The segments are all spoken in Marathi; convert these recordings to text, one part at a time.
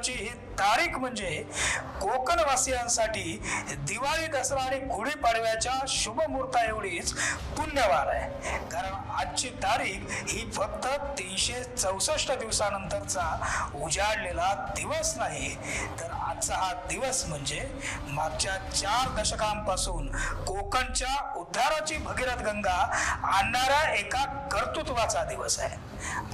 नंतरची ही तारीख म्हणजे कोकणवासियांसाठी दिवाळी दसरा आणि गुढीपाडव्याच्या शुभ मुहूर्ता एवढीच पुण्यवार आहे. कारण आजची तारीख ही फक्त तीनशे चौसष्ट दिवसानंतरचा उजाडलेला दिवस नाही तर आजचा हा दिवस म्हणजे मागच्या चार दशकांपासून कोकणच्या उद्धाराची भगीरथ गंगा आणणाऱ्या एका कर्तृत्वाचा दिवस आहे.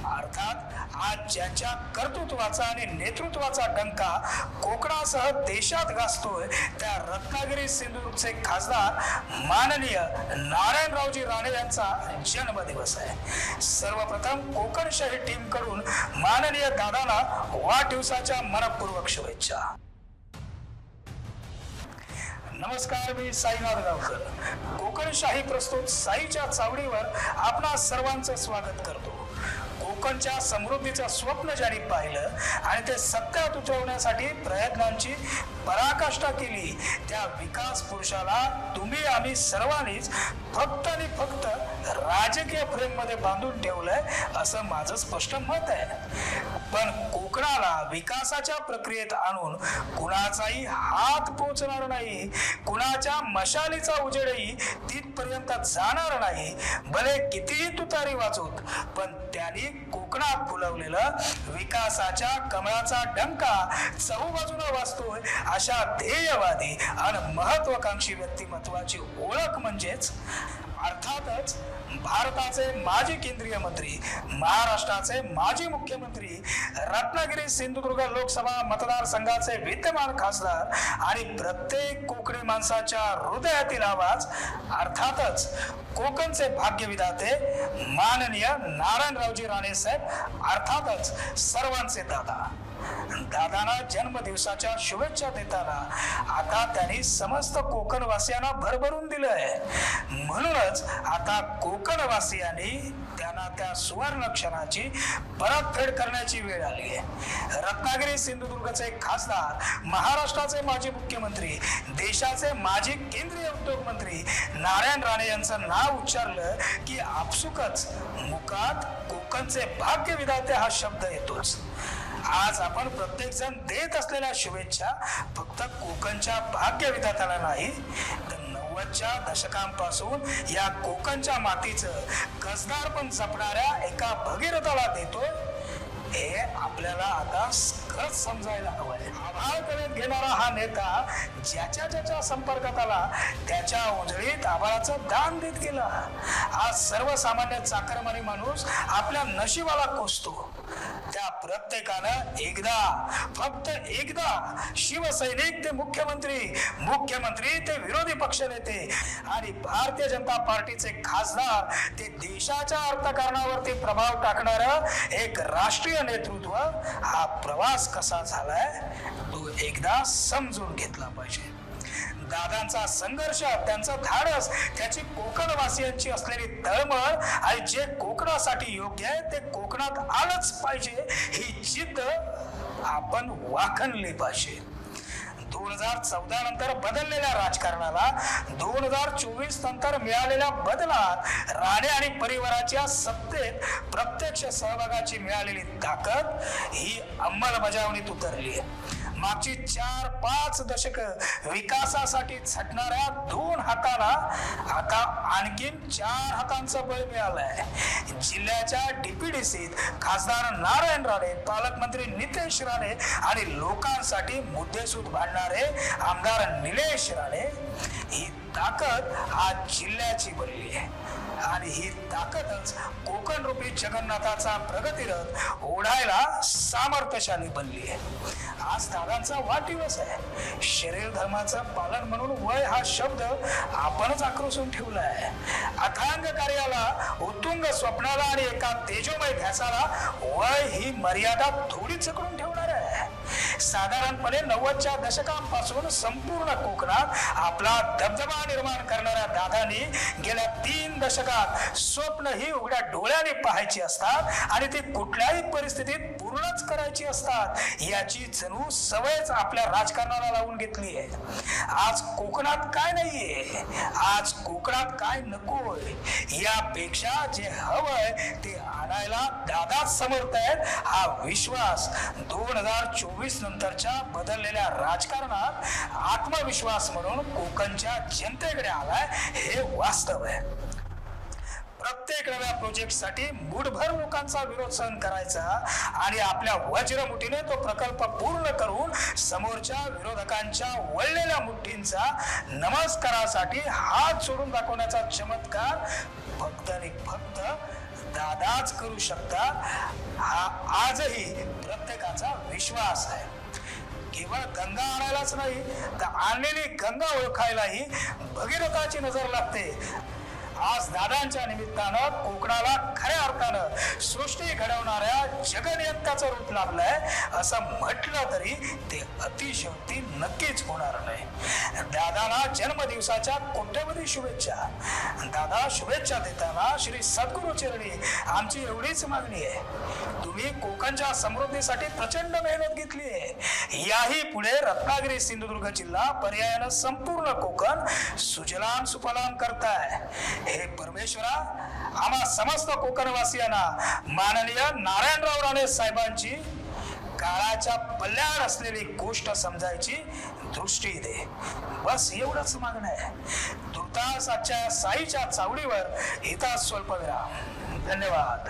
अर्थात ज्याच्या कर्तृत्वाचा आणि नेतृत्वाचा डंका कोकणासह देशात गाजतोय त्या रत्नागिरी सिंधुदुर्गचे खासदार माननीय नारायणरावजी राणे यांचा जन्मदिवस आहे. सर्वप्रथम कोकणशाही टीमकडून माननीय दादाला वाढदिवसाच्या मनपूर्वक शुभेच्छा. नमस्कार मी साईनाथ गावकर. कोकणशाही प्रस्तुत साईच्या चावडीवर आपणा सर्वांचं स्वागत करतो. कोकणच्या समृद्धीचं स्वप्न ज्यांनी पाहिलं आणि ते सत्यात उतरवण्यासाठी प्रयत्नांची पराकाष्ठा केली त्या विकास पुरुषाला तुम्ही आम्ही सर्वांनीच फक्त आणि फक्त राजकीय फ्रेममध्ये बांधून ठेवलंय असं माझं स्पष्ट मत आहे. पण कोकणाला विकासाच्या प्रक्रियेत आणून कुणाचाही हात पोचणार नाही कुणाच्या मशालीचा उजेडही तिथपर्यंत जाणार नाही. भले कितीही तुतारी वाचूत पण त्यांनी कोकणात फुलवलेलं विकासाच्या कमळाचा डंका चहूबाजूला वाचतोय अशा ध्येयवादी आणि महत्वाकांक्षी व्यक्तिमत्वाची ओळख म्हणजेच अर्थातच भारताचे माजी केंद्रीय मंत्री महाराष्ट्राचे माजी मुख्यमंत्री रत्नागिरी सिंधुदुर्ग लोकसभा मतदारसंघाचे विद्यमान खासदार आणि प्रत्येक कोकणी माणसाच्या हृदयातील आवाज अर्थातच कोकणचे भाग्यविधाते माननीय नारायणरावजी राणे साहेब अर्थातच सर्वांचे दादा दादांना जन्मदिवसाच्या शुभेच्छा देताना आता त्यांनी समस्त कोकणवासियांना भरभरून दिलंय. म्हणूनच आता कोकणवासियांनी त्यांना त्या सुवर्ण क्षणाची परतफेड करण्याची वेळ आली आहे. रत्नागिरी सिंधुदुर्गचे खासदार महाराष्ट्राचे माजी मुख्यमंत्री देशाचे माजी केंद्रीय उद्योग मंत्री नारायण राणे यांचं नाव उच्चारलं की आपसुकच मुखात कोकणचे भाग्य विधाते हा शब्द येतोच. आज आपण प्रत्येक जण देत असलेल्या शुभेच्छा फक्त कोकणच्या भाग्य विधाताला नाही तर नव्वदच्या दशकांपासून या कोकणच्या मातीचं कसदार पण जपणाऱ्या एका भगीरथाला देतोय. हे आपल्याला आता खरंच समजायला हवंय. आभाळ घेणारा हा नेता ज्याच्या ज्याच्या संपर्कात आला त्याच्या उजळीत आभाळाचं दान देत गेला. आज सर्वसामान्य चाकरमानी माणूस आपल्या नशिबाला कोसतो. त्या प्रत्येकानं एकदा फक्त एकदा शिवसैनिक ते मुख्यमंत्री मुख्यमंत्री ते विरोधी पक्ष नेते आणि भारतीय जनता पार्टीचे खासदार ते देशाच्या अर्थकारणावरती प्रभाव टाकणार एक राष्ट्रीय नेतृत्व हा प्रवास कसा झालाय तो एकदा समजून घेतला पाहिजे. दादांचा संघर्ष त्यांचं धाडस त्याची कोकणवासियांची असलेली तळमळ आणि जे कोकणासाठी योग्य आहे ते कोकणात आलंच पाहिजे. ही जिद्द आपण वाखणली पाहिजे. दोन हजार चौदा नंतर बदललेल्या राजकारणाला दोन हजार चोवीस नंतर मिळालेल्या बदलात राणे आणि परिवाराच्या सत्तेत प्रत्यक्ष सहभागाची मिळालेली ताकद ही अंमलबजावणीत उतरली आहे. मागची चार पाच दशक विकासासाठी झटणाऱ्या दोन हाताला आता आणखीन चार हातांचं बळ मिळालंय. जिल्ह्याच्या डीपीडीसीत खासदार नारायण राणे पालकमंत्री नितेश राणे आणि लोकांसाठी मुद्देसूद भांडणारे आमदार निलेश राणे. ताकद आज जिल्ह्याची बनली आहे. आणि ही ताकदच कोकण रूपी जगन्नाथाचा प्रगतीरथ ओढायला सामर्थ्यशाली बनली आहे. आज दादांचा वाढदिवस आहे. शरीर धर्माचं पालन म्हणून वय हा शब्द आपणच आक्रोशून ठेवला आहे अथांग कार्याला उत्तुंग स्वप्नाला आणि एका तेजोमय ध्यासाला वय ही मर्यादा थोडीच जकडून ठेवली साधारणपणे नव्वदच्या दशकांपासून संपूर्ण कोकणात आपला धबधबा निर्माण करणाऱ्या दादांनी गेल्या तीन दशकात स्वप्न ही उघड्या डोळ्याने पाहायची असतात आणि ती कुठल्याही परिस्थितीत पूर्णच करायची असतात याची जणू सवयच आपल्या राजकारणाला लावून घेतली आहे. आज कोकणात काय नाहीये आज कोकणात काय नकोय यापेक्षा जे हवंय ते आणायला दादाच समर्थ आहेत. हा विश्वास दोन हजार चोवीस नंतरच्या बदललेल्या राजकारणात आत्मविश्वास म्हणून कोकणच्या जनतेकडे आलाय हे वास्तव आहे. प्रत्येक नव्या प्रोजेक्टसाठी मुठभर लोकांचा विरोध सहन करायचा आणि आपल्या वज्रमुठीने तो प्रकल्प पूर्ण करून समोरच्या विरोधकांच्या वळलेल्या मुठ्ठींचा नमस्कारासाठी हात सोडून दाखवण्याचा चमत्कार फक्त आणि फक्त दादाच करू शकतात हा आजही प्रत्येकाचा विश्वास आहे. केवळ गंगा आणायलाच नाही तर आणलेली गंगा ओळखायलाही भगीरथाची नजर लागते. आज दादांच्या निमित्तानं कोकणाला खऱ्या अर्थानं सृष्टी घडवणाऱ्या जगनियंताचं रूप लाभलंय असं म्हटलं तरी ते अतिशयोक्ती नक्कीच होणार नाही. दादाला जन्मदिवसाच्या कोट्यवधी शुभेच्छा. दादा शुभेच्छा देताना श्री सद्गुरु चरणी आमची एवढीच मागणी आहे. तुम्ही कोकणच्या समृद्धीसाठी प्रचंड मेहनत घेतली आहे. याही पुढे रत्नागिरी सिंधुदुर्ग जिल्हा पर्यायानं संपूर्ण कोकण सुजलाम सुफलाम करताय. हे परमेश्वरा आम्हा समस्त कोकणवासियांना माननीय नारायणराव राणे साहेबांची काळाच्या पल्ल्यावर असलेली गोष्ट समजायची दृष्टी दे. बस एवढंच मागणं आहे. तुर्तास आजच्या साईच्या चावडीवर इथं स्वल्पविराम धन्यवाद.